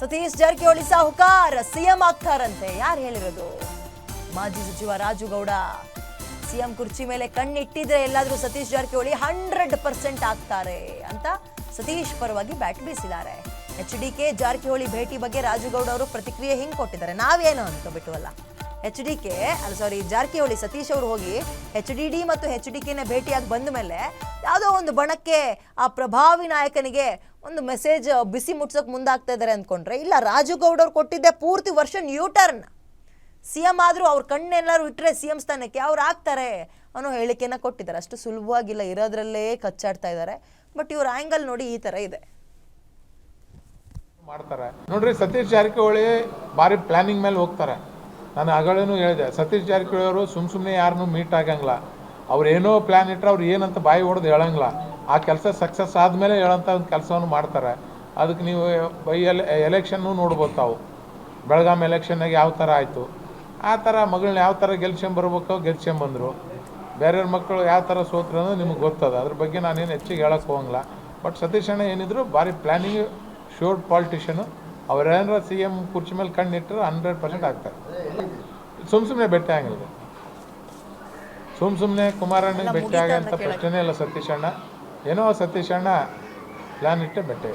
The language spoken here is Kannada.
ಸತೀಶ್ ಜಾರಕಿಹೊಳಿ ಸಾಹುಕಾರ, ಸಿಎಂ ಆಗ್ತಾರಂತೆ. ಯಾರು ಹೇಳಿರೋದು? ಮಾಜಿ ಸಚಿವ ರಾಜುಗೌಡ. ಸಿಎಂ ಕುರ್ಚಿ ಮೇಲೆ ಕಣ್ಣಿಟ್ಟಿದ್ರೆ ಎಲ್ಲಾದ್ರೂ ಸತೀಶ್ ಜಾರಕಿಹೊಳಿ ಹಂಡ್ರೆಡ್ ಪರ್ಸೆಂಟ್ ಆಗ್ತಾರೆ ಅಂತ ಸತೀಶ್ ಪರವಾಗಿ ಬ್ಯಾಟ್ ಬೀಸಿದ್ದಾರೆ. ಎಚ್ ಡಿ ಕೆ ಜಾರಕಿಹೊಳಿ ಭೇಟಿ ಬಗ್ಗೆ ರಾಜುಗೌಡ ಅವರು ಪ್ರತಿಕ್ರಿಯೆ ಹಿಂಗೆ ಕೊಟ್ಟಿದ್ದಾರೆ. ನಾವೇನು ಅನ್ಕೋಬಿಟ್ಟವಲ್ಲ ಎಚ್ ಡಿ ಕೆ, ಅಲ್ಲ ಸಾರಿ ಜಾರಕಿಹೊಳಿ ಸತೀಶ್ ಅವರು ಹೋಗಿ ಎಚ್ ಡಿ ಡಿ ಮತ್ತು ಎಚ್ ಡಿ ಕೆನ ಭೇಟಿಯಾಗಿ ಬಂದ ಮೇಲೆ ಯಾವುದೋ ಒಂದು ಬಣಕ್ಕೆ ಆ ಪ್ರಭಾವಿ ನಾಯಕನಿಗೆ ಒಂದು ಮೆಸೇಜ್ ಬಿಸಿ ಮುಟ್ಸೋಕೆ ಮುಂದಾಗ್ತಾ ಇದ್ದಾರೆ ಅಂದ್ಕೊಂಡ್ರೆ ಇಲ್ಲ ರಾಜುಗೌಡ ಅವ್ರು ಕೊಟ್ಟಿದ್ದೆ ಪೂರ್ತಿ ವರ್ಷ ನ್ಯೂ ಟರ್ನ್ ಸಿ ಎಂ ಆದರೂ ಅವ್ರ ಕಣ್ಣೆಲ್ಲರೂ ಇಟ್ಟರೆ ಸಿ ಎಂ ಸ್ಥಾನಕ್ಕೆ ಅವ್ರು ಆಗ್ತಾರೆ ಅನ್ನೋ ಹೇಳಿಕೆನ ಕೊಟ್ಟಿದ್ದಾರೆ. ಅಷ್ಟು ಸುಲಭವಾಗಿಲ್ಲ, ಇರೋದ್ರಲ್ಲೇ ಕಚ್ಚಾಡ್ತಾ ಇದ್ದಾರೆ ಬಟ್ ಇವ್ರ ಆ್ಯಂಗಲ್ ನೋಡಿ ಈ ಥರ ಇದೆ. ಮಾಡ್ತಾರೆ. ನೋಡ್ರಿ, ಸತೀಶ್ ಜಾರಕಿಹೊಳಿ ಭಾರಿ ಪ್ಲಾನಿಂಗ್ ಮೇಲೆ ಹೋಗ್ತಾರೆ. ನಾನು ಆಗಲೇನು ಹೇಳಿದೆ, ಸತೀಶ್ ಜಾರಕಿಹೊಳಿ ಅವರು ಸುಮ್ಮ ಸುಮ್ಮನೆ ಯಾರನ್ನೂ ಮೀಟ್ ಆಗಂಗಿಲ್ಲ. ಅವ್ರು ಏನೋ ಪ್ಲಾನ್ ಇಟ್ಟರೆ ಅವ್ರು ಏನಂತ ಬಾಯಿ ಹೊಡೆದು ಹೇಳಂಗಿಲ್ಲ. ಆ ಕೆಲಸ ಸಕ್ಸಸ್ ಆದಮೇಲೆ ಹೇಳೋಂಥ ಒಂದು ಕೆಲಸವನ್ನು ಮಾಡ್ತಾರೆ. ಅದಕ್ಕೆ ನೀವು ಬೈ ಎಲೆ ಎಲೆಕ್ಷನ್ನು ನೋಡ್ಬೋದು ತಾವು. ಬೆಳಗಾಂ ಎಲೆಕ್ಷನ್ನಾಗ ಯಾವ ಥರ ಆಯಿತು. ಆ ಥರ ಮಗಳನ್ನ ಯಾವ ಥರ ಗೆಲ್ಸ್ಕೊಂಬರ್ಬೇಕು ಗೆಲ್ಸ್ಕೊಂಬಂದರು ಬೇರೆಯವ್ರ ಮಕ್ಕಳು ಯಾವ ಥರ ಸೋತ್ರು ಅನ್ನೋದು ನಿಮ್ಗೆ ಗೊತ್ತದ. ಅದ್ರ ಬಗ್ಗೆ ನಾನೇನು ಹೆಚ್ಚಿಗೆ ಹೇಳಕ್ಕೆ ಹೋಗಂಗಿಲ್ಲ. ಬಟ್ ಸತೀಶ್ ಅಣ್ಣ ಏನಿದ್ರು ಭಾರಿ ಪ್ಲ್ಯಾನಿಂಗ್ ಶೋರ್ಡ್ ಪಾಲಿಟಿಷನು ಅವ್ರೇನಾರ ಸಿ ಎಂ ಕುರ್ಚಿ ಮೇಲೆ ಕಣ್ಣಿಟ್ಟರೆ ಹಂಡ್ರೆಡ್ ಪರ್ಸೆಂಟ್ ಆಗ್ತಾರೆ. ಸುಮ್ಮ ಸುಮ್ಮನೆ ಭೇಟಿ ಆಗಿಲ್ಲ ಸುಮ್ಮ ಸುಮ್ಮನೆ ಕುಮಾರಣ್ಣ ಭೇಟಿ ಆಗಂತ ಪ್ರಶ್ನೆನೇ ಇಲ್ಲ ಸತೀಶ್ ಅಣ್ಣ. ಏನೋ ಸತೀಶಣ್ಣ ಪ್ಲ್ಯಾನ್ ಇಟ್ಟೆ ಬೆಟ್ಟೆ.